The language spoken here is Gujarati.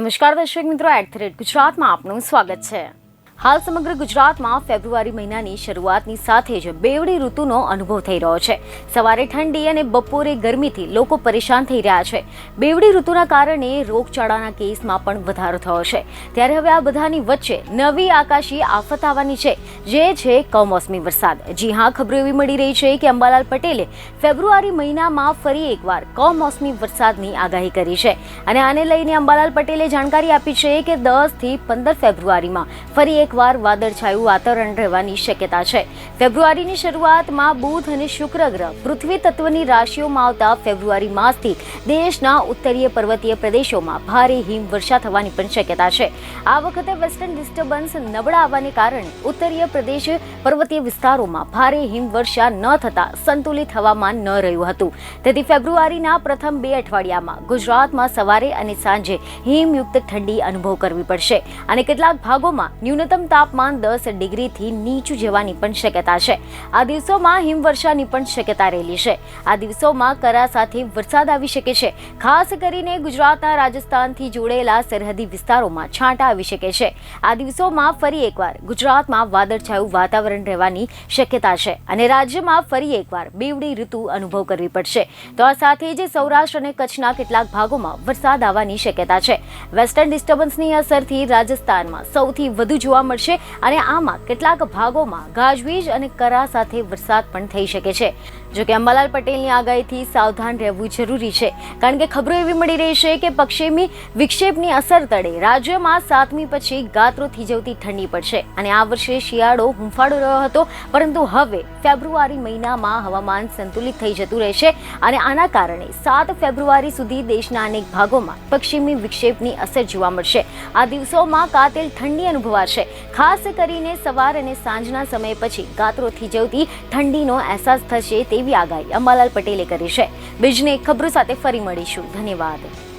નમસ્કાર દર્શક મિત્રો એટ ગુજરાતમાં આપનું સ્વાગત છે. હાલ સમગ્ર ગુજરાતમાં ફેબ્રુઆરી મહિનાની શરૂઆતની સાથે જ બેવડી ઋતુનો અનુભવ થઈ રહ્યો છે. સવારે ઠંડી અને બપોરે ગરમીથી લોકો પરેશાન થઈ રહ્યા છે. બેવડી ઋતુના કારણે રોગચાળાના કેસમાં પણ વધારો થયો છે. ત્યારે હવે આ બધાની વચ્ચે નવી આકાશી આફત આવવાની છે. જે છે કમોસમી વરસાદ. જી હા, ખબરો એવી મળી રહી છે કે અંબાલાલ પટેલે ફેબ્રુઆરી મહિનામાં ફરી એકવાર કમોસમી વરસાદની આગાહી કરી છે. અને આને લઈને અંબાલાલ પટેલે જાણકારી આપી છે કે દસથી પંદર ફેબ્રુઆરીમાં ફરી એકવાર વાદળછાયું વાતાવરણ રહેવાની શક્યતા છે. ફેબ્રુઆરીની શરૂઆતમાં બુધ અને શુક્ર ગ્રહ પૃથ્વી તત્વની રાશિઓમાં આવતા ફેબ્રુઆરી માસથી દેશના ઉત્તરીય પર્વતીય પ્રદેશોમાં ભારે હિમવર્ષા થવાની પણ શક્યતા છે. આ વખતે વેસ્ટર્ન ડિસ્ટર્બન્સ નબળા આવવાને કારણે ઉત્તરીય પ્રદેશ પર્વતીય વિસ્તારોમાં ભારે હિમવર્ષા ન થતા સંતુલિત હવામાન ન રહ્યું હતું. તેથી ફેબ્રુઆરીના પ્રથમ બે અઠવાડિયામાં ગુજરાતમાં સવારે અને સાંજે હિમયુક્ત ઠંડી અનુભવ કરવી પડશે. અને કેટલાક ભાગોમાં ન્યૂનતમ તાપમાન દસ ડિગ્રીથી નીચું જવાની પણ શક્યતા છે. આ દિવસોમાં હિમવર્ષાની પણ શક્યતા રહેલી છે. આ દિવસોમાં કરા સાથે વરસાદ આવી શકે છે. ખાસ કરીને ગુજરાતના રાજસ્થાનથી જોડેલા સરહદી વિસ્તારોમાં છાંટા આવી શકે છે. આ દિવસોમાં ફરી એકવાર ગુજરાતમાં વાદળછાયું વાતાવરણ રહેવાની શક્યતા છે અને રાજ્યમાં ફરી એકવાર બેવડી ઋતુ અનુભવ કરવી પડશે. તો આ સાથે જ સૌરાષ્ટ્ર અને કચ્છના કેટલાક ભાગોમાં વરસાદ આવવાની શક્યતા છે. વેસ્ટર્ન ડિસ્ટર્બન્સની અસરથી રાજસ્થાનમાં સૌથી વધુ જોવા મળશે અને આમાં કેટલાક ભાગોમાં ગાજવીજ અને કરા સાથે વરસાદ પણ થઈ શકે છે. જો કે અંબાલાલ પટેલની આગાહીથી સાવધાન રહેવું જરૂરી છે. કારણ કે ખબરો એવી મળી રહી છે કે પશ્ચિમી વિક્ષેપની અસર તળે રાજ્યમાં સાતમી પછી ગાત્રો થીજવતી ઠંડી પડશે. અને આ વર્ષે શિયાળો હુંફાળો રહ્યો હતો, પરંતુ હવે ફેબ્રુઆરી મહિનામાં હવામાન સંતુલિત થઈ જતું રહેશે અને આના કારણે સાત ફેબ્રુઆરી સુધી દેશના અનેક ભાગોમાં પશ્ચિમી વિક્ષેપની અસર જોવા મળશે. આ દિવસોમાં કાતિલ ઠંડી અનુભવાશે. ખાસ કરીને સવાર અને સાંજના સમય પછી ગાત્રો થીજવતી ઠંડીનો અહેસાસ થશે તેવી આગાહી અંબાલાલ પટેલે કરી છે. બીજને ખબરો સાથે ફરી મળીશું. ધન્યવાદ.